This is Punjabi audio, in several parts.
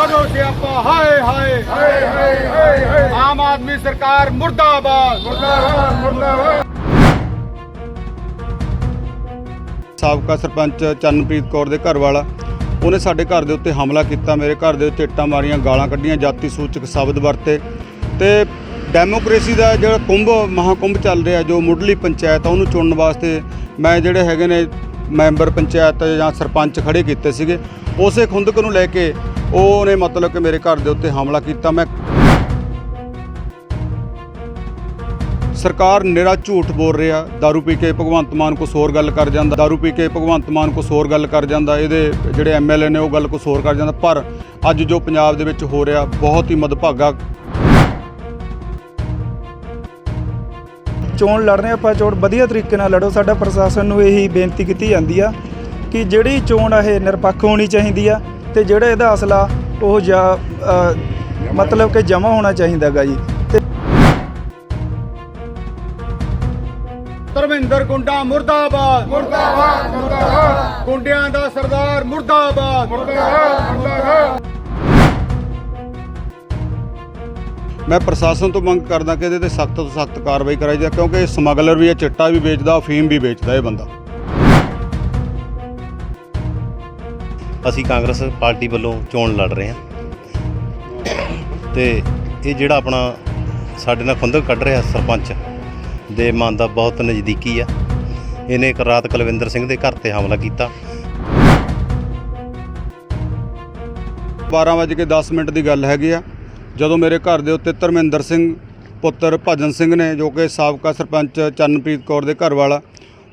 ਕਦੋਂ ਸਿਆਪਾ ਹਾਏ ਹਾਏ ਹਾਏ ਹਾਏ ਹਾਏ ਆਮ ਆਦਮੀ ਸਰਕਾਰ ਮੁਰਦਾਬਾਦ। ਮੁਰਦਾਬਾਦ ਮੁਰਦਾਬਾਦ। ਸਾਬਕਾ ਸਰਪੰਚ ਚਰਨਪ੍ਰੀਤ ਕੌਰ ਦੇ ਘਰ ਵਾਲਾ ਉਹਨੇ ਸਾਡੇ ਘਰ ਦੇ ਉੱਤੇ ਹਮਲਾ ਕੀਤਾ। ਮੇਰੇ ਘਰ ਦੇ ਉੱਤੇ ਇੱਟਾਂ ਮਾਰੀਆਂ ਗਾਲਾਂ ਕੱਢੀਆਂ ਜਾਤੀ ਸੂਚਕ ਸ਼ਬਦ ਵਰਤੇ। ਤੇ ਡੈਮੋਕ੍ਰੇਸੀ ਦਾ ਜਿਹੜਾ ਕੁੰਭ ਮਹਾਕੁੰਭ ਚੱਲ ਰਿਹਾ ਜੋ ਮੁੱਢਲੀ ਪੰਚਾਇਤ ਆ ਉਹਨੂੰ ਚੁਣਨ ਵਾਸਤੇ ਮੈਂ ਜਿਹੜੇ ਹੈਗੇ ਨੇ ਮੈਂਬਰ ਪੰਚਾਇਤ ਜਾਂ ਸਰਪੰਚ ਖੜੇ ਕੀਤੇ ਸੀਗੇ। ਉਸੇ ਖੁੰਦਕ ਨੂੰ ਲੈ ਕੇ ਉਹਨੇ ਮਤਲਬ ਕਿ ਮੇਰੇ ਘਰ ਦੇ ਉੱਤੇ ਹਮਲਾ ਕੀਤਾ ਮੈਂ ਸਰਕਾਰ ਨਿਰਾ ਝੂਠ ਬੋਲ ਰਿਹਾ दारू ਪੀ ਕੇ ਭਗਵੰਤ ਮਾਨ ਕੁਛ ਹੋਰ ਗੱਲ ਕਰ ਜਾਂਦਾ दारू ਪੀ ਕੇ ਭਗਵੰਤ ਮਾਨ ਕੁਛ ਹੋਰ ਗੱਲ ਕਰ ਜਾਂਦਾ ਇਹਦੇ ਜਿਹੜੇ ਐਮਐਲਏ ਨੇ ਉਹ ਗੱਲ ਕੁਛ ਹੋਰ ਕਰ ਜਾਂਦਾ ਪਰ ਅੱਜ ਜੋ ਪੰਜਾਬ ਦੇ ਵਿੱਚ ਹੋ ਰਿਹਾ ਬਹੁਤ ਹੀ ਮਦਭਾਗਾ ਚੋਣ ਲੜ ਰਹੇ ਆਪਾਂ ਚੋਣ ਵਧੀਆ ਤਰੀਕੇ ਨਾਲ ਲੜੋ ਸਾਡਾ ਪ੍ਰਸ਼ਾਸਨ ਨੂੰ ਇਹੀ ਬੇਨਤੀ ਕੀਤੀ ਜਾਂਦੀ ਆ ਕਿ ਜਿਹੜੀ ਚੋਣ ਆ ਇਹ ਨਿਰਪੱਖ ਹੋਣੀ ਚਾਹੀਦੀ ਆ ਤੇ ਜਿਹੜਾ ਇਹਦਾ ਅਸਲਾ ਉਹ ਜਾਂ ਅ, ਮਤਲਬ ਕਿ ਜਮ੍ਹਾਂ ਹੋਣਾ ਚਾਹੀਦਾਗਾ ਜੀ। ਤੇ ਧਰਮਿੰਦਰ ਗੁੰਡਾ ਮੁਰਦਾਬਾਦ। ਮੁਰਦਾਬਾਦ ਮੁਰਦਾਬਾਦ। ਗੁੰਡਿਆਂ ਦਾ ਸਰਦਾਰ ਮੁਰਦਾਬਾਦ। ਮੈਂ ਪ੍ਰਸ਼ਾਸਨ ਤੋਂ ਮੰਗ ਕਰਦਾ ਕਿ ਇਹਦੇ ਤੇ ਸਖਤ ਤੋਂ ਸਖਤ ਕਾਰਵਾਈ ਕਰਾਈ ਜਾਵੇ ਕਿਉਂਕਿ ਇਹ ਸਮਗਲਰ ਵੀ ਹੈ ਚਿੱਟਾ ਵੀ ਵੇਚਦਾ ਅਫੀਮ ਵੀ ਵੇਚਦਾ ਇਹ ਬੰਦਾ। ਅਸੀਂ ਕਾਂਗਰਸ ਪਾਰਟੀ ਵੱਲੋਂ ਚੋਣ ਲੜ ਰਹੇ ਹਾਂ। ਤੇ ਇਹ ਜਿਹੜਾ ਆਪਣਾ ਸਾਡੇ ਨਾਲ ਖੁੰਦਕ ਕੱਢ ਰਿਹਾ ਸਰਪੰਚ ਦੇ ਮਨ ਦਾ ਬਹੁਤ ਨਜ਼ਦੀਕੀ ਆ। ਇਹਨੇ ਇੱਕ ਰਾਤ ਕੁਲਵਿੰਦਰ ਸਿੰਘ ਦੇ ਘਰ ਤੇ ਹਮਲਾ ਕੀਤਾ। 12:10 ਮਿੰਟ ਦੀ ਗੱਲ ਹੈਗੀ ਆ। ਜਦੋਂ ਮੇਰੇ ਘਰ ਦੇ ਉੱਤੇ ਧਰਮਿੰਦਰ ਸਿੰਘ, ਪੁੱਤਰ ਭਜਨ ਸਿੰਘ ਨੇ, ਜੋ ਕਿ ਸਾਬਕਾ ਸਰਪੰਚ ਚਰਨਪ੍ਰੀਤ ਕੌਰ ਦੇ ਘਰ ਵਾਲਾ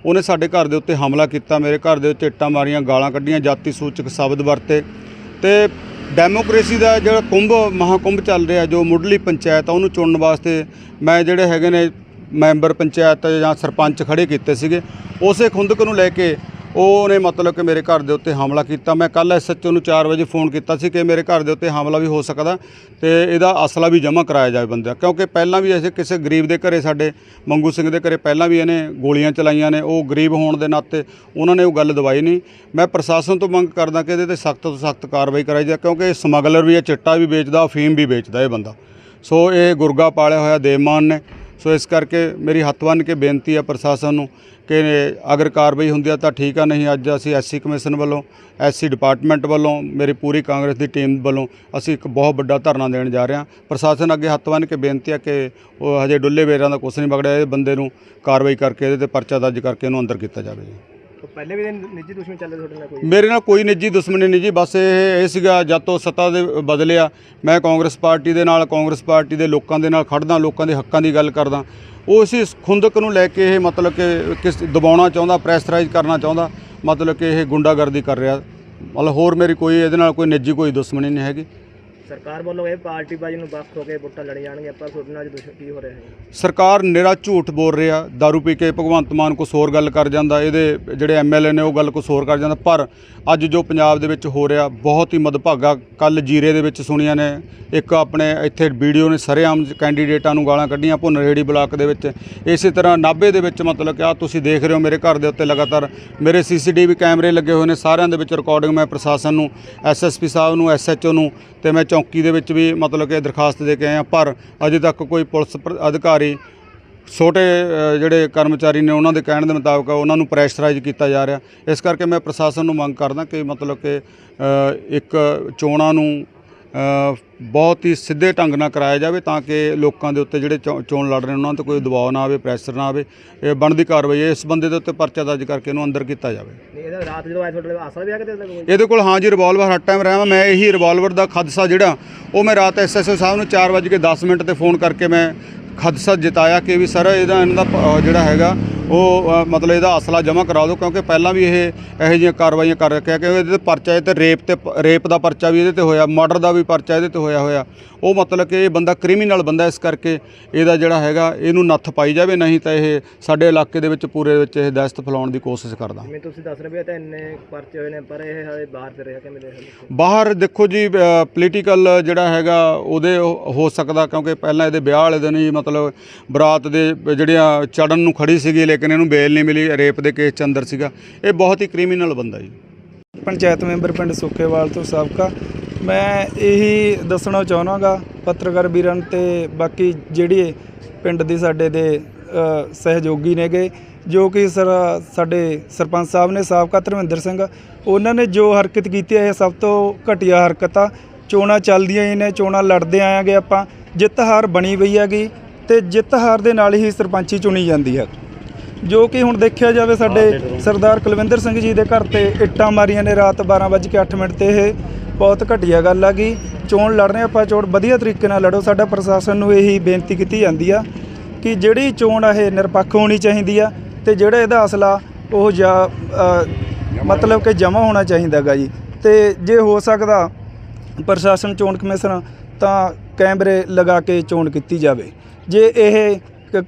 ਉਹਨੇ ਸਾਡੇ ਘਰ ਦੇ ਉੱਤੇ ਹਮਲਾ ਕੀਤਾ, ਮੇਰੇ ਘਰ ਦੇ ਉੱਤੇ ਇੱਟਾਂ ਮਾਰੀਆਂ, ਗਾਲਾਂ ਕੱਢੀਆਂ, ਜਾਤੀ ਸੂਚਕ ਸ਼ਬਦ ਵਰਤੇ। ਤੇ ਡੈਮੋਕ੍ਰੇਸੀ ਦਾ ਜਿਹੜਾ ਕੁੰਭ, ਮਹਾਕੁੰਭ ਚੱਲ ਰਿਹਾ, ਜੋ ਮੁੱਢਲੀ ਪੰਚਾਇਤ ਆ, ਉਹਨੂੰ ਚੁਣਨ ਵਾਸਤੇ ਮੈਂ ਜਿਹੜੇ ਹੈਗੇ ਨੇ ਮੈਂਬਰ ਪੰਚਾਇਤ ਜਾਂ ਸਰਪੰਚ ਖੜੇ ਕੀਤੇ ਸੀਗੇ, ਉਸੇ ਖੁੰਦਕ ਨੂੰ ਲੈ ਕੇ ਉਹਨੇ ਮਤਲਬ ਕਿ ਮੇਰੇ ਘਰ ਦੇ ਉੱਤੇ ਹਮਲਾ ਕੀਤਾ। ਮੈਂ ਕੱਲ ਐਸਐਚਓ ਨੂੰ 4 ਵਜੇ ਫੋਨ ਕੀਤਾ ਸੀ ਕਿ ਮੇਰੇ ਘਰ ਦੇ ਉੱਤੇ ਹਮਲਾ ਵੀ ਹੋ ਸਕਦਾ ਤੇ ਇਹਦਾ ਅਸਲਾ ਵੀ ਜਮ੍ਹਾਂ ਕਰਾਇਆ ਜਾਵੇ ਬੰਦਾ ਕਿਉਂਕਿ ਪਹਿਲਾਂ ਵੀ ਐਸੇ ਕਿਸੇ ਗਰੀਬ ਦੇ ਘਰੇ ਸਾਡੇ ਮੰਗੂ ਸਿੰਘ ਦੇ ਘਰੇ ਪਹਿਲਾਂ ਵੀ ਇਹਨੇ ਗੋਲੀਆਂ ਚਲਾਈਆਂ ਨੇ, ਉਹ ਗਰੀਬ ਹੋਣ ਦੇ ਨਾਤੇ ਉਹਨਾਂ ਨੇ ਉਹ ਗੱਲ ਦਵਾਈ ਨਹੀਂ। ਮੈਂ ਪ੍ਰਸ਼ਾਸਨ ਤੋਂ ਮੰਗ ਕਰਦਾ ਕਿ ਇਹਦੇ ਤੇ ਸਖਤ ਤੋਂ ਸਖਤ ਕਾਰਵਾਈ ਕਰਾਈ ਜਾਵੇ, ਕਿਉਂਕਿ ਇਹ ਸਮਗਲਰ ਵੀ ਹੈ, ਚਿੱਟਾ ਵੀ ਵੇਚਦਾ, ਅਫੀਮ ਵੀ ਵੇਚਦਾ ਇਹ ਬੰਦਾ। ਸੋ ਇਹ ਗੁਰਗਾ ਪਾਲਿਆ ਹੋਇਆ ਦੇਵਮਾਨ ਨੇ। ਸੋ ਇਸ ਕਰਕੇ ਮੇਰੀ ਹੱਥ ਬੰਨ੍ਹ ਕੇ ਬੇਨਤੀ ਹੈ ਪ੍ਰਸ਼ਾਸਨ ਨੂੰ ਕਿ ਅਗਰ ਕਾਰਵਾਈ ਹੁੰਦੀ ਆ ਤਾਂ ਠੀਕ ਆ, ਨਹੀਂ ਅੱਜ ਅਸੀਂ ਐਸਸੀ ਕਮਿਸ਼ਨ ਵੱਲੋਂ, ਐਸਸੀ ਡਿਪਾਰਟਮੈਂਟ ਵੱਲੋਂ, ਮੇਰੀ ਪੂਰੀ ਕਾਂਗਰਸ ਦੀ ਟੀਮ ਵੱਲੋਂ ਅਸੀਂ ਇੱਕ ਬਹੁਤ ਵੱਡਾ ਧਰਨਾ ਦੇਣ ਜਾ ਰਹੇ ਹਾਂ। ਪ੍ਰਸ਼ਾਸਨ ਅੱਗੇ ਹੱਥ ਬੰਨ੍ਹ ਕੇ ਬੇਨਤੀ ਆ ਕਿ ਉਹ ਹਜੇ ਡੁੱਲੇ ਵੇਰਾਂ ਦਾ ਕੁਛ ਨਹੀਂ ਵਗੜਿਆ, ਇਹ ਬੰਦੇ ਨੂੰ ਕਾਰਵਾਈ ਕਰਕੇ ਇਹਦੇ ਤੇ ਪਰਚਾ ਦਰਜ ਕਰਕੇ ਇਹਨੂੰ ਅੰਦਰ ਕੀਤਾ ਜਾਵੇ ਜੀ। ਪਹਿਲੇ ਵੀ ਨਿੱਜੀ ਦੁਸ਼ਮਣ ਚੱਲੇ ਤੁਹਾਡੇ ਨਾਲ ਕੋਈ? ਮੇਰੇ ਨਾਲ ਕੋਈ ਨਿੱਜੀ ਦੁਸ਼ਮਣੀ ਨਹੀਂ ਜੀ, ਬਸ ਇਹ ਇਹ ਸੀਗਾ ਜਦ ਤੋਂ ਸੱਤਾ ਦੇ ਬਦਲਿਆ। ਮੈਂ ਕਾਂਗਰਸ ਪਾਰਟੀ ਦੇ ਨਾਲ, ਕਾਂਗਰਸ ਪਾਰਟੀ ਦੇ ਲੋਕਾਂ ਦੇ ਨਾਲ ਖੜਦਾ, ਲੋਕਾਂ ਦੇ ਹੱਕਾਂ ਦੀ ਗੱਲ ਕਰਦਾ। ਉਹ ਇਸੇ ਖੁੰਦਕ ਨੂੰ ਲੈ ਕੇ ਇਹ ਮਤਲਬ ਕਿ ਕਿਸ ਦਬਾਉਣਾ ਚਾਹੁੰਦਾ, ਪ੍ਰੈਸ਼ਰਾਈਜ਼ ਕਰਨਾ ਚਾਹੁੰਦਾ, ਮਤਲਬ ਕਿ ਇਹ ਗੁੰਡਾਗਰਦੀ ਕਰ ਰਿਹਾ। ਮਤਲਬ ਹੋਰ ਮੇਰੀ ਕੋਈ, ਇਹਦੇ ਨਾਲ ਕੋਈ ਨਿੱਜੀ ਕੋਈ ਦੁਸ਼ਮਣੀ ਨਹੀਂ ਹੈਗੀ। ਸਰਕਾਰ ਵੱਲੋਂ ਇਹ ਪਾਰਟੀ ਨੂੰ ਵੱਖ ਹੋ ਕੇ ਵੋਟਾਂ ਲੜੀ ਜਾਣਗੀਆਂ ਪਰ ਤੁਹਾਡੇ ਨਾਲ ਦੁਸ਼ਮਣ ਕੀ ਹੋ ਰਿਹਾ ਹੈ ਸਰਕਾਰ ਨਿਰਾ ਝੂਠ ਬੋਲ ਰਿਹਾ दारू ਪੀ ਕੇ ਭਗਵੰਤ ਮਾਨ ਕੁਛ ਹੋਰ ਗੱਲ ਕਰ ਜਾਂਦਾ, ਇਹਦੇ ਜਿਹੜੇ ਐਮਐਲਏ ਨੇ ਉਹ ਗੱਲ ਕੁਛ ਹੋਰ ਕਰ ਜਾਂਦਾ, ਪਰ ਅੱਜ ਜੋ ਪੰਜਾਬ ਦੇ ਵਿੱਚ ਹੋ ਰਿਹਾ, ਬਹੁਤ ਹੀ ਮਦਭਾਗਾ ਕੱਲ ਜੀਰੇ ਦੇ ਵਿੱਚ ਸੁਣੀਆਂ ਨੇ, ਇੱਕ ਆਪਣੇ ਇੱਥੇ ਵੀਡੀਓ ਨੇ ਸਰੇਆਮ ਕੈਂਡੀਡੇਟਾਂ ਨੂੰ ਗਾਲਾਂ ਕੱਢੀਆਂ ਭੁੰਨਰੇੜੀ ਬਲਾਕ ਦੇ ਵਿੱਚ, ਇਸੇ ਤਰ੍ਹਾਂ ਨਾਭੇ ਦੇ ਵਿੱਚ ਮਤਲਬ ਕਿ ਆ ਤੁਸੀਂ ਦੇਖ ਰਹੇ ਹੋ ਮੇਰੇ ਘਰ ਦੇ ਉੱਤੇ ਲਗਾਤਾਰ, ਮੇਰੇ ਸੀਸੀਟੀਵੀ ਕੈਮਰੇ ਲੱਗੇ ਹੋਏ ਨੇ, ਸਾਰਿਆਂ ਦੇ ਵਿੱਚ ਰਿਕਾਰਡਿੰਗ ਮੈਂ ਪ੍ਰਸ਼ਾਸਨ ਨੂੰ ਐਸਐਸਪੀ ਸਾਹਿਬ ਨੂੰ ਐਸਐਚਓ ਨੂੰ, ਤੇ ਮੈਂ ਚੌਂਕੀ ਦੇ ਵਿੱਚ ਵੀ ਮਤਲਬ ਕਿ ਦਰਖਾਸਤ ਦੇ ਕੇ ਆਏ ਆਇਆ ਪਰ ਅਜੇ ਤੱਕ ਕੋਈ ਪੁਲਿਸ ਪ੍ਰ- ਅਧਿਕਾਰੀ, ਛੋਟੇ ਜਿਹੜੇ ਕਰਮਚਾਰੀ ਨੇ ਉਹਨਾਂ ਦੇ ਕਹਿਣ ਦੇ ਮੁਤਾਬਕ ਉਹਨਾਂ ਨੂੰ ਪ੍ਰੈਸ਼ਰਾਈਜ਼ ਕੀਤਾ ਜਾ ਰਿਹਾ। ਇਸ ਕਰਕੇ ਮੈਂ ਪ੍ਰਸ਼ਾਸਨ ਨੂੰ ਮੰਗ ਕਰਦਾ ਕਿ ਮਤਲਬ ਕਿ ਇੱਕ ਚੋਣਾਂ ਨੂੰ ਬਹੁਤ ਹੀ ਸਿੱਧੇ ਢੰਗ ਨਾਲ ਕਰਾਇਆ ਜਾਵੇ ਤਾਂ ਕਿ ਲੋਕਾਂ ਦੇ ਉੱਤੇ ਜਿਹੜੇ ਚੋਣ ਲੜ ਰਹੇ ਉਹਨਾਂ ਤੇ ਕੋਈ ਦਬਾਅ ਨਾ ਆਵੇ ਪ੍ਰੈਸ਼ਰ ਨਾ ਆਵੇ। ਇਹ ਬਣਦੀ ਕਾਰਵਾਈ ਇਸ ਬੰਦੇ ਦੇ ਉੱਤੇ ਪਰਚਾ ਦਰਜ ਕਰਕੇ ਇਹਨੂੰ ਅੰਦਰ ਕੀਤਾ ਜਾਵੇ। ਇਹਦਾ ਕੋਲ ਹਾਂ ਜੀ ਰਿਵਾਲਵਰ ਹਰ ਟਾਈਮ ਰਿਹਾ ਮੈਂ ਇਹੀ ਰਿਵਾਲਵਰ ਦਾ ਖਦਸ਼ਾ ਜਿਹੜਾ ਉਹ ਮੈਂ ਰਾਤ ਐਸਐਸਓ ਸਾਹਿਬ ਨੂੰ 4:10 ਮਿੰਟ ਤੇ ਫੋਨ ਕਰਕੇ ਮੈਂ ਖਦਸ਼ਾ ਜਿਤਾਇਆ ਕਿ ਵੀ ਸਰ ਇਹਦਾ ਇਹਨਾਂ ਦਾ ਜਿਹੜਾ ਹੈਗਾ ਉਹ ਮਤਲਬ ਇਹਦਾ ਅਸਲਾ ਜਮ੍ਹਾਂ ਕਰਾ ਦਿਓ ਕਿਉਂਕਿ ਪਹਿਲਾਂ ਵੀ ਇਹ ਇਹੋ ਜਿਹੀਆਂ ਕਾਰਵਾਈਆਂ ਕਰ ਰੱਖਿਆ ਕਿ ਇਹਦੇ ਤੇ ਪਰਚਾ ਇਹ ਤੇ ਰੇਪ ਤੇ ਰੇਪ ਦਾ ਪਰਚਾ ਵੀ ਇਹਦੇ ਤੇ ਹੋਇਆ ਮਰਡਰ ਦਾ ਵੀ ਪਰਚਾ ਇਹਦੇ ਤੇ ਹੋਇਆ ਹੋਇਆ। ਉਹ ਮਤਲਬ ਕਿ ਇਹ ਬੰਦਾ ਕ੍ਰਿਮੀਨਲ ਬੰਦਾ ਇਸ ਕਰਕੇ ਇਹਦਾ ਜਿਹੜਾ ਹੈਗਾ ਇਹਨੂੰ ਨੱਥ ਪਾਈ ਜਾਵੇ ਨਹੀਂ ਤਾਂ ਇਹ ਸਾਡੇ ਇਲਾਕੇ ਦੇ ਵਿੱਚ ਪੂਰੇ ਵਿੱਚ ਇਹ ਦਹਿਸ਼ਤ ਫੈਲਾਉਣ ਦੀ ਕੋਸ਼ਿਸ਼ ਕਰਦਾ। ਜਿਵੇਂ ਤੁਸੀਂ ਦੱਸ ਰਹੇ ਹੋ ਤਾਂ ਇੰਨੇ ਪਰਚੇ ਹੋਏ ਨੇ ਪਰ ਇਹ ਹਾਲੇ ਬਾਹਰ ਫਿਰ ਰਿਹਾ ਕਿਵੇਂ ਦੇ ਬਾਹਰ ਦੇਖੋ ਜੀ ਪੋਲੀਟੀਕਲ ਜਿਹੜਾ ਹੈਗਾ ਉਹਦੇ ਉਹ ਹੋ ਸਕਦਾ ਕਿਉਂਕਿ ਪਹਿਲਾਂ ਇਹਦੇ ਵਿਆਹ ਵਾਲੇ ਦਿਨ ਹੀ ਮਤਲਬ ਬਰਾਤ ਦੇ ਜਿਹੜੀਆਂ ਚੜਨ ਨੂੰ ਖੜੀ ਸੀਗੀ ਲੇਕਿਨ ਇਹਨੂੰ ਬੇਲ ਨਹੀਂ ਮਿਲੀ, ਰੇਪ ਦੇ ਕੇਸ ਚ ਅੰਦਰ ਸੀਗਾ। ਇਹ ਬਹੁਤ ਹੀ ਕ੍ਰਿਮੀਨਲ ਬੰਦਾ ਜੀ। ਪੰਚਾਇਤ ਮੈਂਬਰ ਪਿੰਡ ਸੁੱਖੇਵਾਲ ਤੋਂ ਸਾਬਕਾ। ਮੈਂ ਇਹੀ ਦੱਸਣਾ ਚਾਹਣਾਗਾ ਪੱਤਰਕਾਰ ਵੀਰਾਂ ਨੂੰ ਤੇ ਬਾਕੀ ਜਿਹੜੀ ਪਿੰਡ ਦੀ ਸਾਡੇ ਦੇ ਸਹਿਯੋਗੀ ਨੇਗੇ, ਜੋ ਕਿ ਸਰ ਸਾਡੇ ਸਰਪੰਚ ਸਾਹਿਬ ਨੇ, ਸਾਬਕਾ ਧਰਮਿੰਦਰ ਸਿੰਘ, ਉਹਨਾਂ ਨੇ ਜੋ ਹਰਕਤ ਕੀਤੀ ਹੈ, ਇਹ ਸਭ ਤੋਂ ਘਟੀਆ ਹਰਕਤ। ਆ ਚੋਣਾਂ ਚੱਲਦੀਆਂ ਹੀ ਨੇ, ਚੋਣਾਂ ਲੜਦੇ ਆਇਆਂਗੇ ਆਪਾਂ। ਜਿੱਤ ਹਾਰ ਬਣੀ ਪਈ ਹੈਗੀ ਤੇ ਜਿੱਤ ਹਾਰ ਦੇ ਨਾਲ ਹੀ ਸਰਪੰਚੀ ਚੁਣੀ ਜਾਂਦੀ ਹੈ। ਜੋ ਕਿ ਹੁਣ ਦੇਖਿਆ ਜਾਵੇ ਸਾਡੇ ਸਰਦਾਰ ਕੁਲਵਿੰਦਰ ਸਿੰਘ ਜੀ ਦੇ ਘਰ ਤੇ ਇੱਟਾਂ ਮਾਰੀਆਂ ਨੇ ਰਾਤ 12:08 ਮਿੰਟ ਤੇ ਇਹ ਬਹੁਤ ਘਟੀਆ ਗੱਲ ਹੈਗੀ ਚੋਣ ਲੜ ਰਹੇ ਆਪਾਂ ਚੋਣ ਵਧੀਆ ਤਰੀਕੇ ਨਾਲ ਲੜੋ। ਸਾਡਾ ਪ੍ਰਸ਼ਾਸਨ ਨੂੰ ਇਹੀ ਬੇਨਤੀ ਕੀਤੀ ਜਾਂਦੀ ਆ ਕਿ ਜਿਹੜੀ ਚੋਣ ਆ ਇਹ ਨਿਰਪੱਖ ਹੋਣੀ ਚਾਹੀਦੀ ਆ ਤੇ ਜਿਹੜਾ ਇਹਦਾ ਅਸਲਾ ਉਹ ਜਾਂ ਮਤਲਬ ਕਿ ਜਮ੍ਹਾਂ ਹੋਣਾ ਚਾਹੀਦਾ ਹੈਗਾ ਜੀ। ਤੇ ਜੇ ਹੋ ਸਕਦਾ ਪ੍ਰਸ਼ਾਸਨ ਚੋਣ ਕਮਿਸ਼ਨ ਤਾਂ ਕੈਮਰੇ ਲਗਾ ਕੇ ਚੋਣ ਕੀਤੀ ਜਾਵੇ। ਜੇ ਇਹ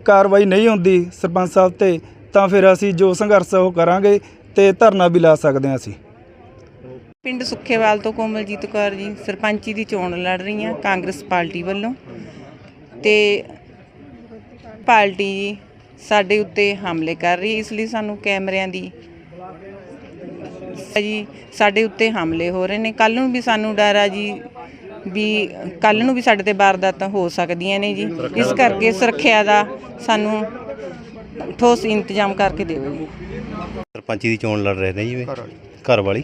ਕਾਰਵਾਈ ਨਹੀਂ ਹੁੰਦੀ ਸਰਪੰਚ ਸਾਹਿਬ ਤੇ, ਤਾਂ ਫਿਰ ਅਸੀਂ ਜੋ ਸੰਘਰਸ਼ ਉਹ ਕਰਾਂਗੇ ਤੇ ਧਰਨਾ ਵੀ ਲਾ ਸਕਦੇ ਹਾਂ ਅਸੀਂ। ਪਿੰਡ ਸੁੱਖੇਵਾਲ ਤੋਂ ਕੋਮਲਜੀਤ ਕੌਰ ਜੀ, ਸਰਪੰਚੀ ਦੀ ਚੋਣ ਲੜ ਰਹੀ ਹਾਂ ਕਾਂਗਰਸ ਪਾਰਟੀ ਵੱਲੋਂ ਤੇ ਪਾਰਟੀ ਜੀ ਸਾਡੇ ਉੱਤੇ ਹਮਲੇ ਕਰ ਰਹੀ ਇਸ ਲਈ ਸਾਨੂੰ ਕੈਮਰਿਆਂ ਦੀ ਜੀ ਸਾਡੇ ਉੱਤੇ ਹਮਲੇ ਹੋ ਰਹੇ ਨੇ। ਕੱਲ ਨੂੰ ਵੀ ਸਾਨੂੰ ਡਰ ਆ ਜੀ ਵੀ ਕੱਲ ਨੂੰ ਵੀ ਸਾਡੇ ਤੇ ਵਾਰਦਾਤਾਂ ਹੋ ਸਕਦੀਆਂ ਨੇ ਜੀ। ਇਸ ਕਰਕੇ ਸੁਰੱਖਿਆ ਦਾ ਸਾਨੂੰ ਠੋਸ ਇੰਤਜ਼ਾਮ ਕਰਕੇ ਦਿਓ ਜੀ। ਸਰਪੰਚੀ ਦੀ ਚੋਣ ਲੜ ਰਹੇ ਨੇ ਜੀ ਘਰ ਵਾਲੀ।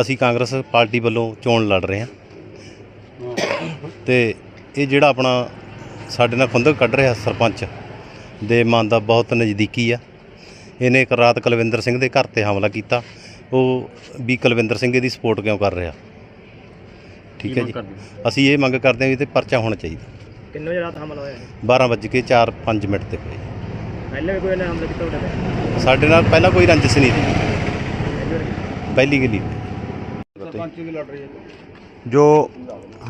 ਅਸੀਂ ਕਾਂਗਰਸ ਪਾਰਟੀ ਵੱਲੋਂ ਚੋਣ ਲੜ ਰਹੇ ਹਾਂ। ਤੇ ਇਹ ਜਿਹੜਾ ਆਪਣਾ ਸਾਡੇ ਨਾਲ ਖੁੰਦਕ ਕੱਢ ਰਿਹਾ ਸਰਪੰਚ ਦੇ ਮਨ ਦਾ ਬਹੁਤ ਨਜ਼ਦੀਕੀ ਆ। ਇਹਨੇ ਇੱਕ ਰਾਤ ਕੁਲਵਿੰਦਰ ਸਿੰਘ ਦੇ ਘਰ ਤੇ ਹਮਲਾ ਕੀਤਾ। ਉਹ ਵੀ ਕੁਲਵਿੰਦਰ ਸਿੰਘ ਇਹਦੀ ਸਪੋਰਟ ਕਿਉਂ ਕਰ ਰਿਹਾ? ਠੀਕ ਹੈ ਜੀ। ਅਸੀਂ ਇਹ ਮੰਗ ਕਰਦੇ ਹਾਂ ਵੀ ਤੇ ਪਰਚਾ ਹੋਣਾ ਚਾਹੀਦਾ। ਕਿੰਨੇ ਵਜੇ ਰਾਤ ਹਮਲਾ ਹੋਇਆ ਹੈ 12 ਵੱਜ ਕੇ 4-5 ਮਿੰਟ ਤੇ ਹੋਏ ਪਹਿਲੇ ਵੀ ਕੋਈ ਨੇ ਹਮਲਾ ਕੀਤਾ ਤੁਹਾਡੇ ਤੇ? ਸਾਡੇ ਨਾਲ ਪਹਿਲਾਂ ਕੋਈ ਰੰਜਿਸ਼ ਨਹੀਂ ਸੀ ਪਹਿਲੀ ਗਲੀ ਜੋ।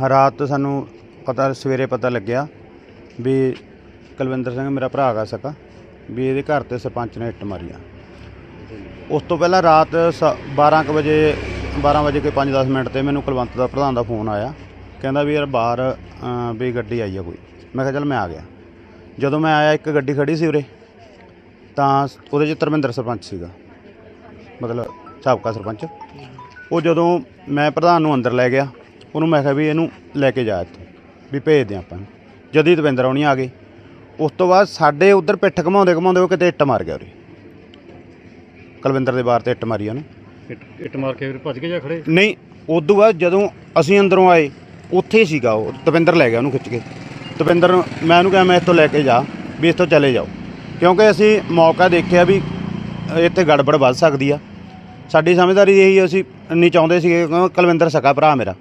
ਰਾਤ ਸਾਨੂੰ ਪਤਾ ਸਵੇਰੇ ਪਤਾ ਲੱਗਿਆ ਵੀ ਕੁਲਵਿੰਦਰ ਸਿੰਘ ਮੇਰਾ ਭਰਾ ਹੈਗਾ ਸਕਾ ਵੀ ਇਹਦੇ ਘਰ ਤੇ ਸਰਪੰਚ ਨੇ ਇੱਟ ਮਾਰੀਆ ਉਸ ਤੋਂ ਪਹਿਲਾਂ ਰਾਤ 12 ਵਜੇ 12 ਵਜੇ ਕੇ 5-10 ਮਿੰਟ ਤੇ ਮੈਨੂੰ ਕੁਲਵੰਤ ਦਾ ਪ੍ਰਧਾਨ ਦਾ ਫੋਨ ਆਇਆ। ਕਹਿੰਦਾ ਵੀ ਯਾਰ ਬਾਹਰ ਵੀ ਗੱਡੀ ਆਈ ਆ ਕੋਈ। ਮੈਂ ਕਿਹਾ ਚੱਲ ਮੈਂ ਆ ਗਿਆ। ਜਦੋਂ ਮੈਂ ਆਇਆ, ਇੱਕ ਗੱਡੀ ਖੜੀ ਸੀ ਉਰੇ, ਤਾਂ ਉਹਦੇ 'ਚ ਧਰਮਿੰਦਰ ਸਰਪੰਚ ਸੀਗਾ। ਮਤਲਬ ਸਾਬਕਾ ਸਰਪੰਚ। ਉਹ ਜਦੋਂ ਮੈਂ ਪ੍ਰਧਾਨ ਨੂੰ ਅੰਦਰ ਲੈ ਗਿਆ, ਉਹਨੂੰ ਮੈਂ ਕਿਹਾ ਵੀ ਇਹਨੂੰ ਲੈ ਕੇ ਜਾ ਇੱਥੋਂ, ਵੀ ਭੇਜ ਦੇ ਆਪਾਂ ਨੂੰ। ਜਦ ਹੀ ਦਵਿੰਦਰ ਆਉਣੀ ਆ ਗਏ। ਉਸ ਤੋਂ ਬਾਅਦ ਸਾਡੇ ਉਧਰ ਪਿੱਠ ਘਮਾਉਂਦੇ ਘਮਾਉਂਦੇ ਉਹ ਕਿਤੇ ਇੱਟ ਮਾਰ ਗਿਆ ਉਰੇ। ਕੁਲਵਿੰਦਰ ਦੇ ਬਾਰ ਤੇ ਇੱਟ ਮਾਰੀ ਉਹਨੂੰ। ਇੱਟ- ਇੱਟ ਮਾਰ ਕੇ ਫਿਰ ਭੱਜ ਕੇ ਜਾ ਖੜੇ? ਨਹੀਂ, ਉਦੋਂ ਬਾਅਦ ਜਦੋਂ ਅਸੀਂ ਅੰਦਰੋਂ ਆਏ, ਉੱਥੇ ਹੀ ਸੀਗਾ ਉਹ। ਦਵਿੰਦਰ ਲੈ ਗਿਆ ਉਹਨੂੰ ਖਿੱਚ ਕੇ। ਦਵਿੰਦਰ ਨੂੰ- ਮੈਂ ਉਹਨੂੰ ਕਿਹਾ, ਮੈਂ ਇੱਥੋਂ ਲੈ ਕੇ ਜਾ, ਵੀ ਇੱਥੋਂ ਚਲੇ ਜਾਓ। ਕਿਉਂਕਿ ਅਸੀਂ ਮੌਕਾ ਦੇਖਿਆ ਵੀ ਇੱਥੇ ਗੜਬੜ ਵੱਧ ਸਕਦੀ ਆ। ਸਾਡੀ ਸਮਝਦਾਰੀ ਇਹੀ ਅਸੀਂ ਨਹੀਂ ਚਾਹੁੰਦੇ ਸੀਗੇ ਕਿਉਂਕਿ ਕੁਲਵਿੰਦਰ ਸਕਾ ਭਰਾ ਮੇਰਾ।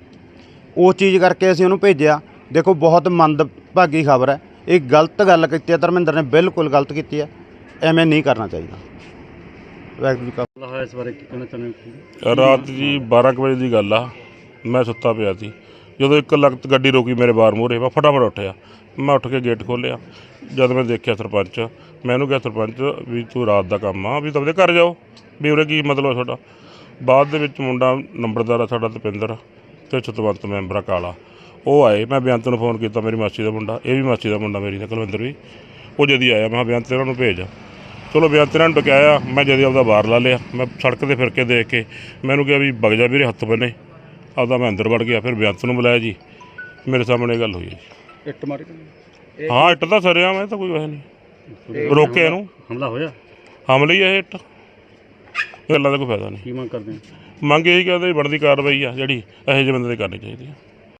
ਉਹ ਚੀਜ਼ ਕਰਕੇ ਅਸੀਂ ਉਹਨੂੰ ਭੇਜਿਆ। ਦੇਖੋ, ਬਹੁਤ ਮੰਦਭਾਗੀ ਖਬਰ ਹੈ। ਇਹ ਗਲਤ ਗੱਲ ਕੀਤੀ ਹੈ ਧਰਮਿੰਦਰ ਨੇ ਬਿਲਕੁਲ ਗਲਤ ਕੀਤੀ ਹੈ ਐਵੇਂ ਨਹੀਂ ਕਰਨਾ ਚਾਹੀਦਾ। ਵਾਹਿਗੁਰੂ ਜੀ ਕਾ ਹੋਇਆ ਇਸ ਬਾਰੇ ਕੀ ਕਹਿਣਾ ਚਾਹੁੰਦੇ ਹੋ ਰਾਤ ਜੀ 12 ਕੁ ਵਜੇ ਦੀ ਗੱਲ ਆ, ਮੈਂ ਸੁੱਤਾ ਪਿਆ ਸੀ। ਜਦੋਂ ਇੱਕ ਲਗਤ ਗੱਡੀ ਰੋਕੀ ਮੇਰੇ ਬਾਰ ਮੂਹਰੇ, ਮੈਂ ਫਟਾਫਟ ਉੱਠਿਆ। ਮੈਂ ਉੱਠ ਕੇ ਗੇਟ ਖੋਲ੍ਹਿਆ। ਜਦ ਮੈਂ ਦੇਖਿਆ ਸਰਪੰਚ ਮੈਨੂੰ ਕਿਹਾ, ਸਰਪੰਚ, ਵੀ ਤੂੰ ਰਾਤ ਦਾ ਕੰਮ ਆ, ਵੀ ਤੂੰ ਆਪਦੇ ਘਰ ਜਾਓ। ਵੀ ਉਰੇ ਕੀ ਮਤਲਬ ਆ ਤੁਹਾਡਾ? ਬਾਅਦ ਦੇ ਵਿੱਚ ਮੁੰਡਾ ਨੰਬਰਦਾਰ ਆ ਸਾਡਾ ਤਪਿੰਦਰ ਤੇ ਸਤਵੰਤ ਮੈਂਬਰ ਆ ਕਾਲਾ। ਉਹ ਆਏ, ਮੈਂ ਬੇਅੰਤ ਨੂੰ ਫੋਨ ਕੀਤਾ, ਮੇਰੀ ਮਾਸੀ ਦਾ ਮੁੰਡਾ, ਇਹ ਵੀ ਮਾਸੀ ਦਾ ਮੁੰਡਾ ਮੇਰੀ ਦਾ ਕੁਲਵਿੰਦਰ ਵੀ। ਉਹ ਜਦੀ ਆਇਆ, ਮੈਂ ਕਿਹਾ, ਬੇਅੰਤ ਇਹਨਾਂ ਨੂੰ ਭੇਜ। ਚਲੋ ਬੇਅੰਤ ਇਹਨਾਂ ਨੂੰ ਡਕਾਇਆ ਮੈਂ ਜਦੀ ਆਪਦਾ ਬਾਹਰ ਲਾ ਲਿਆ। ਮੈਂ ਸੜਕ ਤੇ ਫਿਰ ਕੇ ਦੇਖ ਕੇ ਮੈਨੂੰ ਕਿਹਾ ਵੀ ਵਗ ਜਾ ਵੀਰੇ ਹੱਥ ਬੰਨੇ। ਆਪਦਾ ਮੈਂ ਅੰਦਰ ਵੜ ਗਿਆ ਫਿਰ ਬੇਅੰਤ ਨੂੰ ਬੁਲਾਇਆ ਜੀ। ਮੇਰੇ ਸਾਹਮਣੇ ਗੱਲ ਹੋਈ ਹੈ ਜੀ। ਇੱਟ ਮਾਰੀ ਹਾਂ ਇੱਟ ਤਾਂ ਸਰਿਆ ਮੈਂ ਤਾਂ ਕੋਈ ਵੈਸੇ ਨਹੀਂ। ਰੋਕਿਆ ਇਹਨੂੰ। ਹਮਲਾ ਹੋਇਆ? ਹਮਲੇ ਹੀ ਇਹ ਇੱਟ। ਗੱਲਾਂ ਦਾ ਕੋਈ ਫਾਇਦਾ ਨਹੀਂ। ਕੀ ਮੰਗ ਕਰਦੇ ਹੋ? ਮੰਗ ਇਹੀ ਕਰਦੇ ਬਣਦੀ ਕਾਰਵਾਈ ਆ ਜਿਹੜੀ ਇਹੋ ਜਿਹੇ ਬੰਦੇ ਤੇ ਕਰਨੀ ਚਾਹੀਦੀ ਆ।